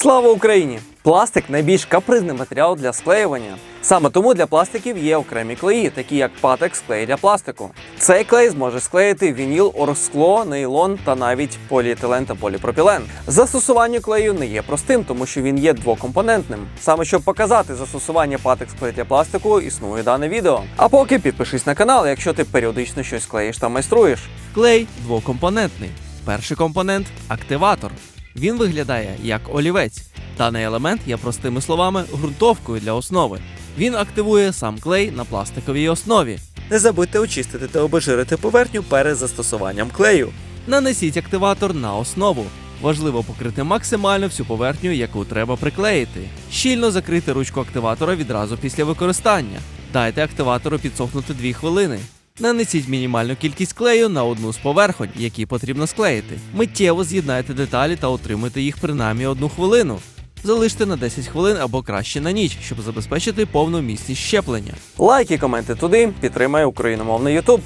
Слава Україні! Пластик найбільш капризний матеріал для склеювання. Саме тому для пластиків є окремі клеї, такі як патекс клей для пластику. Цей клей зможе склеїти вініл, оргскло, нейлон та навіть поліетилен та поліпропілен. Застосування клею не є простим, тому що він є двокомпонентним. Саме щоб показати застосування патекс клей для пластику, існує дане відео. А поки підпишись на канал, якщо ти періодично щось клеїш та майструєш. Клей двокомпонентний. Перший компонент активатор. Він виглядає як олівець. Даний елемент є простими словами ґрунтовкою для основи. Він активує сам клей на пластиковій основі. Не забудьте очистити та обезжирити поверхню перед застосуванням клею. Нанесіть активатор на основу. Важливо покрити максимально всю поверхню, яку треба приклеїти. Щільно закрити ручку активатора відразу після використання. Дайте активатору підсохнути 2 хвилини. Нанесіть мінімальну кількість клею на одну з поверхонь, які потрібно склеїти. Миттєво з'єднайте деталі та отримайте їх принаймні одну хвилину. Залиште на 10 хвилин або краще на ніч, щоб забезпечити повну міцність щеплення. Лайки, коменти туди, підтримай україномовний Ютуб.